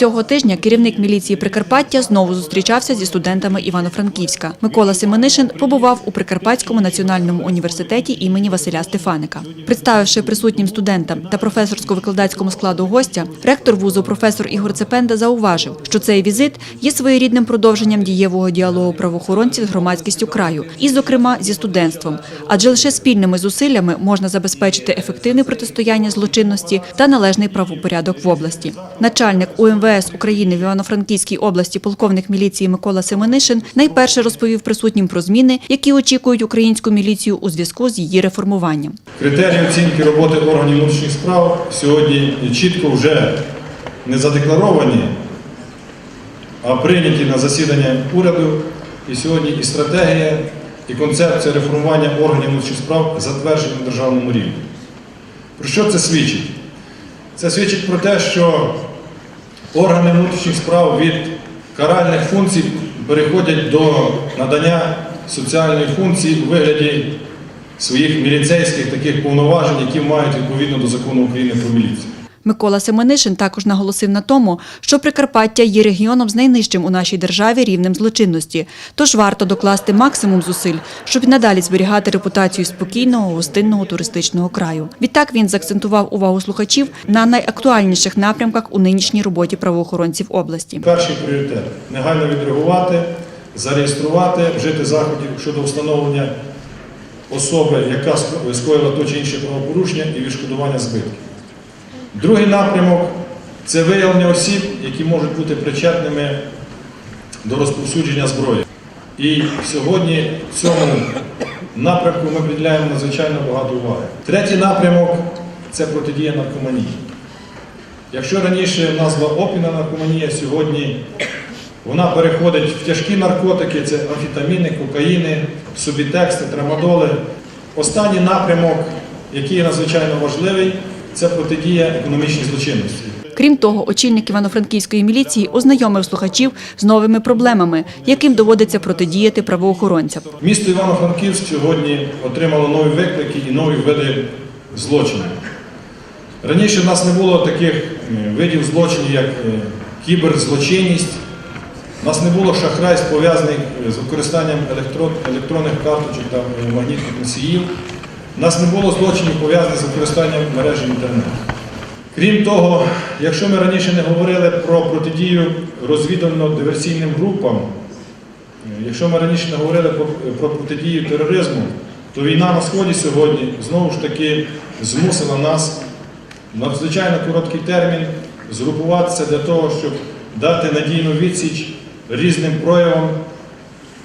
Цього тижня керівник міліції Прикарпаття знову зустрічався зі студентами Івано-Франківська. Микола Семенишин побував у Прикарпатському національному університеті імені Василя Стефаника. Представивши присутнім студентам та професорсько-викладацькому складу гостя, ректор вузу професор Ігор Цепенда зауважив, що цей візит є своєрідним продовженням дієвого діалогу правоохоронців з громадськістю краю, і, зокрема, зі студентством. Адже лише спільними зусиллями можна забезпечити ефективне протистояння злочинності та належний правопорядок в області. Начальник УМВС України в Івано-Франківській області, полковник міліції Микола Семенишин, найперше розповів присутнім про зміни, які очікують українську міліцію у зв'язку з її реформуванням. Критерії оцінки роботи органів внутрішніх справ сьогодні чітко вже не задекларовані, а прийняті на засідання уряду. І сьогодні і стратегія, і концепція реформування органів внутрішніх справ затверджені на державному рівні. Про що це свідчить? Це свідчить про те, що органи внутрішніх справ від каральних функцій переходять до надання соціальної функції у вигляді своїх міліцейських таких повноважень, які мають відповідно до закону України про міліцію. Микола Семенишин також наголосив на тому, що Прикарпаття є регіоном з найнижчим у нашій державі рівнем злочинності. Тож варто докласти максимум зусиль, щоб надалі зберігати репутацію спокійного, гостинного туристичного краю. Відтак він заакцентував увагу слухачів на найактуальніших напрямках у нинішній роботі правоохоронців області. Перший пріоритет негайно відреагувати, зареєструвати, вжити заходів щодо встановлення особи, яка скоїла то чи інше правопорушення і відшкодування збитків. Другий напрямок це виявлення осіб, які можуть бути причетними до розповсюдження зброї. І сьогодні в цьому напрямку ми приділяємо надзвичайно багато уваги. Третій напрямок це протидія наркоманії. Якщо раніше в нас була опійна наркоманія, сьогодні вона переходить в тяжкі наркотики, це амфетаміни, кокаїни, субітексти, трамадоли. Останній напрямок, який є надзвичайно важливий, це протидія економічній злочинності. Крім того, очільник Івано-Франківської міліції ознайомив слухачів з новими проблемами, яким доводиться протидіяти правоохоронцям. Місто Івано-Франківськ сьогодні отримало нові виклики і нові види злочинів. Раніше в нас не було таких е, видів злочинів, як е, кіберзлочинність. У нас не було шахрайств, пов'язаних з використанням електронних карточок та е, магнітних носіїв. Нас не було злочинів, пов'язаних з використанням мережі інтернету. Крім того, якщо ми раніше не говорили про протидію розвідувально-диверсійним групам, якщо ми раніше не говорили про, про протидію тероризму, то війна на Сході сьогодні знову ж таки змусила нас в надзвичайно короткий термін згрупуватися для того, щоб дати надійну відсіч різним проявам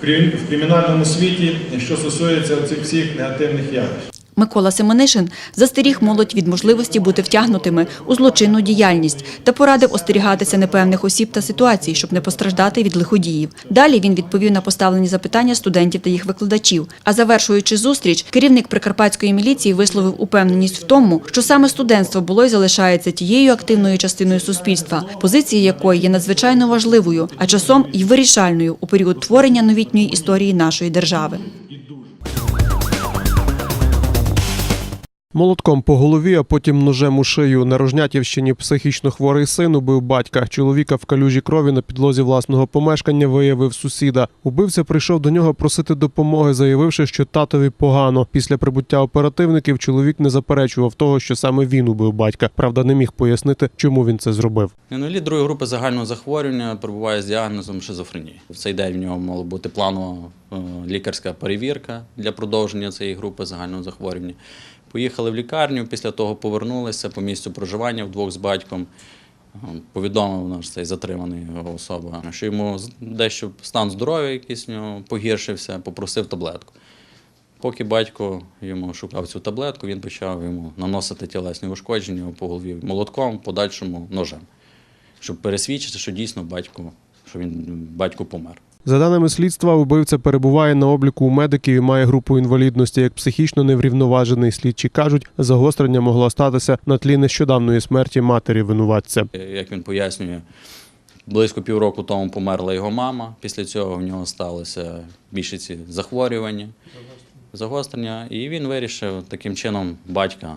в кримінальному світі, що стосується цих всіх негативних явищ. Микола Семенишин застеріг молодь від можливості бути втягнутими у злочинну діяльність та порадив остерігатися непевних осіб та ситуацій, щоб не постраждати від лиходіїв. Далі він відповів на поставлені запитання студентів та їх викладачів. А завершуючи зустріч, керівник прикарпатської міліції висловив упевненість в тому, що саме студентство було і залишається тією активною частиною суспільства, позиція якої є надзвичайно важливою, а часом й вирішальною у період творення новітньої історії нашої держави. Молотком по голові, а потім ножем у шию на Рожнятівщині психічно хворий син убив батька. Чоловіка в калюжі крові на підлозі власного помешкання виявив сусіда. Убивця прийшов до нього просити допомоги, заявивши, що татові погано. Після прибуття оперативників чоловік не заперечував того, що саме він убив батька. Правда, не міг пояснити, чому він це зробив. Інвалід другої групи загального захворювання перебуває з діагнозом шизофренії. В цей день в нього мала бути планова е, лікарська перевірка для продовження цієї групи загального захворювання. Поїхали в лікарню, після того повернулися по місцю проживання вдвох з батьком. Повідомив наш цей затриманий особа, що йому дещо стан здоров'я якийсь в нього погіршився, попросив таблетку. Поки батько йому шукав цю таблетку, він почав йому наносити тілесні ушкодження по голові молотком, подальшому ножем, щоб пересвідчити, що дійсно батько, що він батько помер. За даними слідства, убивця перебуває на обліку у медиків і має групу інвалідності як психічно неврівноважений. Слідчі кажуть, загострення могло статися на тлі нещодавної смерті матері винуватця. Е, Як він пояснює, близько півроку тому померла його мама. Після цього в нього сталося більше ці захворювання, загострення, і він вирішив таким чином батька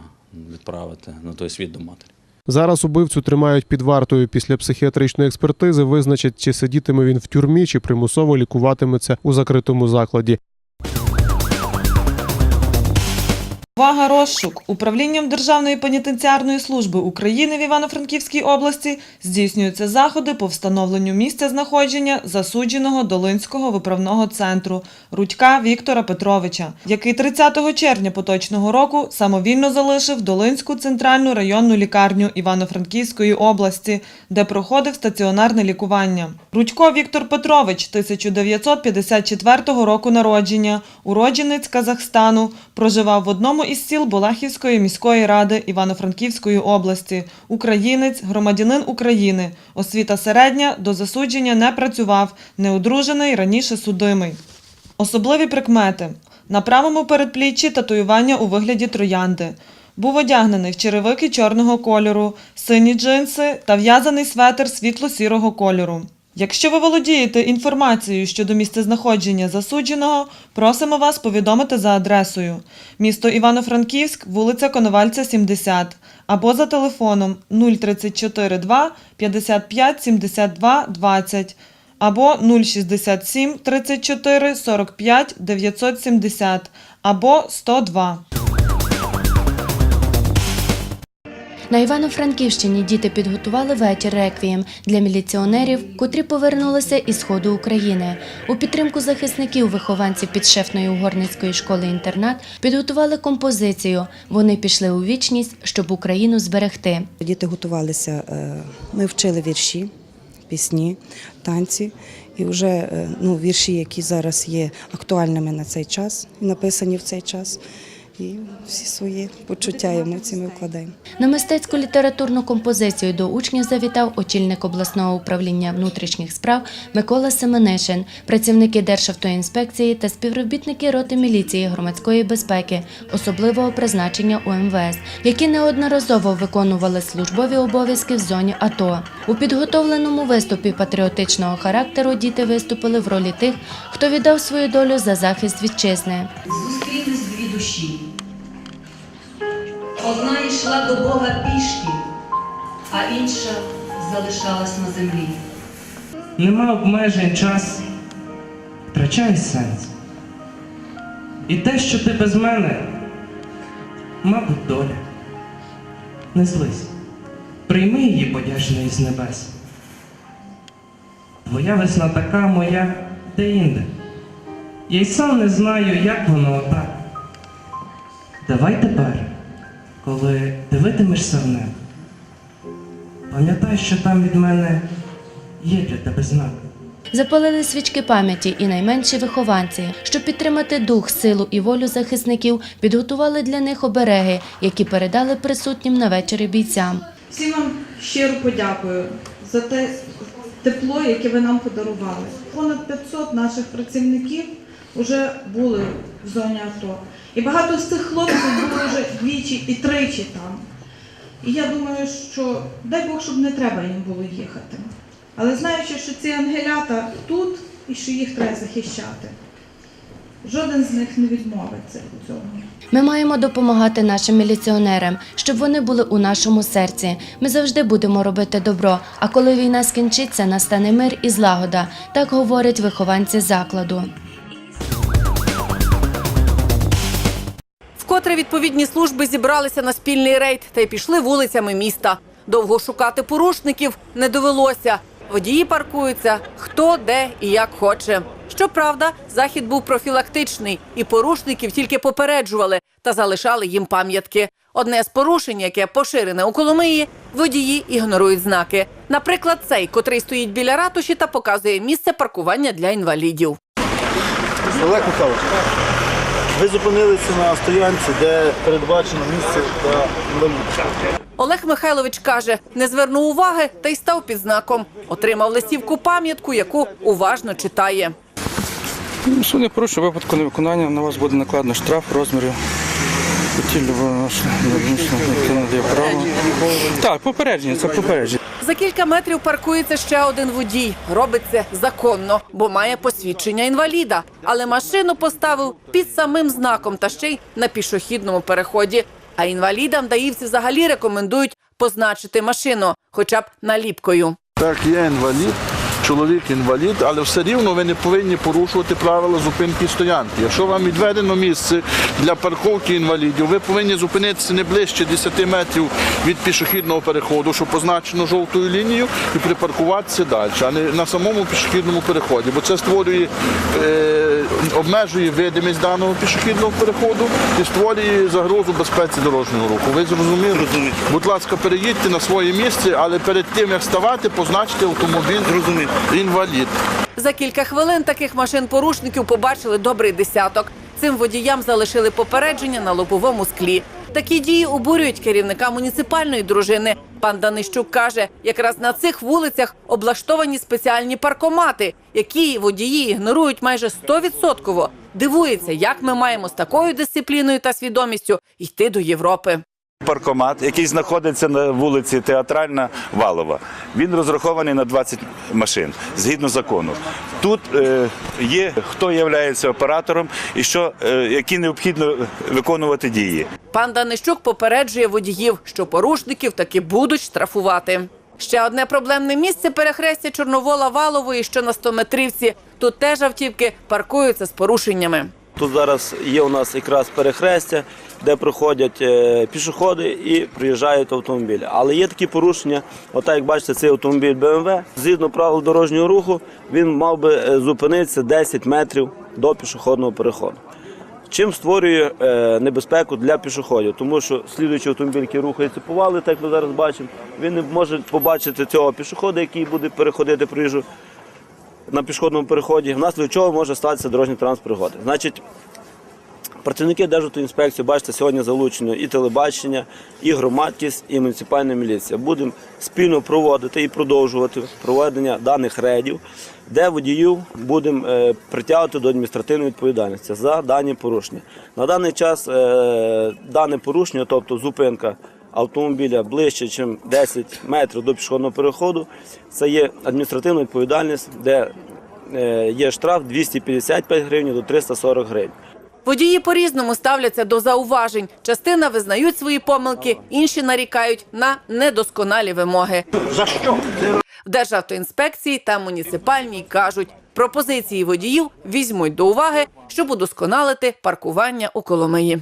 відправити на той світ до матері. Зараз убивцю тримають під вартою. Після психіатричної експертизи визначать, чи сидітиме він в тюрмі, чи примусово лікуватиметься у закритому закладі. Увага розшук управлінням Державної пенітенціарної служби України в Івано-Франківській області здійснюються заходи по встановленню місця знаходження засудженого Долинського виправного центру Рудька Віктора Петровича, який 30 червня поточного року самовільно залишив Долинську центральну районну лікарню Івано-Франківської області, де проходив стаціонарне лікування. Рудько Віктор Петрович 1954 року народження, уродженець Казахстану, проживав в одному із сіл Балахівської міської ради Івано-Франківської області. Українець, громадянин України. Освіта середня, до засудження не працював, неодружений, раніше судимий. Особливі прикмети. На правому передпліччі татуювання у вигляді троянди. Був одягнений в черевики чорного кольору, сині джинси та в'язаний светр світло-сірого кольору. Якщо ви володієте інформацією щодо місцезнаходження засудженого, просимо вас повідомити за адресою місто Івано-Франківськ, вулиця Коновальця, 70, або за телефоном 034 2 55 72 20, або 067 34 45 970, або 102. На Івано-Франківщині діти підготували вечір реквієм для міліціонерів, котрі повернулися із сходу України. У підтримку захисників вихованців підшефної угорницької школи-інтернат підготували композицію. Вони пішли у вічність, щоб Україну зберегти. Діти готувалися, е, ми вчили вірші, пісні, танці. І вже е, ну, вірші, які зараз є актуальними на цей час, написані в цей час. І всі свої почуття і емоції ми вкладаємо. На мистецьку літературну композицію до учнів завітав очільник обласного управління внутрішніх справ Микола Семенишин, працівники Державтоінспекції та співробітники роти міліції громадської безпеки, особливого призначення УМВС, які неодноразово виконували службові обов'язки в зоні АТО. У підготовленому виступі патріотичного характеру діти виступили в ролі тих, хто віддав свою долю за захист вітчизни. Зустрілись дві душі. Одна йшла до Бога пішки, а інша залишалась на землі. Нема обмежень час, втрачає сенс. І те, що ти без мене, мабуть, доля. Не злись, прийми її подячної з небес. Твоя весна така моя де-інде. Я й сам не знаю, як воно отак. Давай тепер, коли дивитимешся в небо, пам'ятай, що там від мене є для тебе знак. Запалили свічки пам'яті і найменші вихованці, щоб підтримати дух, силу і волю захисників, підготували для них обереги, які передали присутнім на вечері бійцям. Всім вам щиро подякую за те тепло, яке ви нам подарували. Понад 500 наших працівників вже були в зоні АТО. І багато з цих хлопців були вже двічі і тричі там. І я думаю, що дай Бог, щоб не треба їм було їхати. Але знаючи, що ці ангелята тут і що їх треба захищати, жоден з них не відмовиться від цього. Ми маємо допомагати нашим міліціонерам, щоб вони були у нашому серці. Ми завжди будемо робити добро. А коли війна скінчиться, настане мир і злагода. Так говорять вихованці закладу. Вкотре відповідні служби зібралися на спільний рейд та й пішли вулицями міста. Довго шукати порушників не довелося. Водії паркуються хто, де і як хоче. Щоправда, захід був профілактичний, і порушників тільки попереджували та залишали їм пам'ятки. Одне з порушень, яке поширене у Коломиї, водії ігнорують знаки. Наприклад, цей, котрий стоїть біля ратуші та показує місце паркування для інвалідів. Михайлович, ви зупинилися на стоянці, де передбачено місце для інвалідів. Олег Михайлович каже, не звернув уваги та й став під знаком. Отримав листівку пам'ятку, яку уважно читає. Ну, порушує випадку невиконання, на вас буде накладено штраф розмірів. право. Так, попередження, це попередження. За кілька метрів паркується ще один водій. Робить це законно, бо має посвідчення інваліда. Але машину поставив під самим знаком та ще й на пішохідному переході. А інвалідам даївці взагалі рекомендують позначити машину, хоча б наліпкою. Так, я інвалід, чоловік інвалід, але все рівно ви не повинні порушувати правила зупинки стоянки. Якщо вам відведено місце для парковки інвалідів, ви повинні зупинитися не ближче 10 метрів від пішохідного переходу, що позначено жовтою лінією, і припаркуватися далі, а не на самому пішохідному переході, бо це створює, е, обмежує видимість даного пішохідного переходу і створює загрозу безпеці дорожнього руху. Ви зрозуміли? Будь ласка, переїдьте на своє місце, але перед тим як ставати, позначте автомобіль інвалід. За кілька хвилин таких машин-порушників побачили добрий десяток. Цим водіям залишили попередження на лобовому склі. Такі дії обурюють керівника муніципальної дружини. Пан Данищук каже, якраз на цих вулицях облаштовані спеціальні паркомати, які водії ігнорують майже 100%. Дивується, як ми маємо з такою дисципліною та свідомістю йти до Європи. Паркомат, який знаходиться на вулиці Театральна Валова. Він розрахований на 20 машин згідно закону. Тут е, є хто є оператором і що, е, які необхідно виконувати дії. Пан Данищук попереджує водіїв, що порушників таки будуть штрафувати. Ще одне проблемне місце перехрестя Чорновола Валової, що на 100-метрівці. Тут теж автівки паркуються з порушеннями. Тут зараз є у нас якраз перехрестя, де проходять е, пішоходи і приїжджають автомобілі. Але є такі порушення. Отак, як бачите, цей автомобіль БМВ. Згідно правил дорожнього руху, він мав би е, зупинитися 10 метрів до пішохідного переходу. Чим створює е, небезпеку для пішоходів, тому що слідуючий автомобіль, який рухається по вали, так ми зараз бачимо, він не може побачити цього пішохода, який буде переходити проїжджу на пішохідному переході, внаслідок чого може статися дорожній транспорт пригоди. Значить, працівники Державтоінспекції, бачите, сьогодні залучено і телебачення, і громадськість, і муніципальна міліція. Будемо спільно проводити і продовжувати проведення даних рейдів, де водіїв будемо е, притягувати до адміністративної відповідальності за дані порушення. На даний час е, дане порушення, тобто зупинка автомобіля ближче, ніж 10 метрів до пішохідного переходу, це є адміністративна відповідальність, де е, є штраф 255 гривень до 340 гривень. Водії по-різному ставляться до зауважень. Частина визнають свої помилки, інші нарікають на недосконалі вимоги. За що? В Державтоінспекції та муніципальній кажуть, пропозиції водіїв візьмуть до уваги, щоб удосконалити паркування у Коломиї.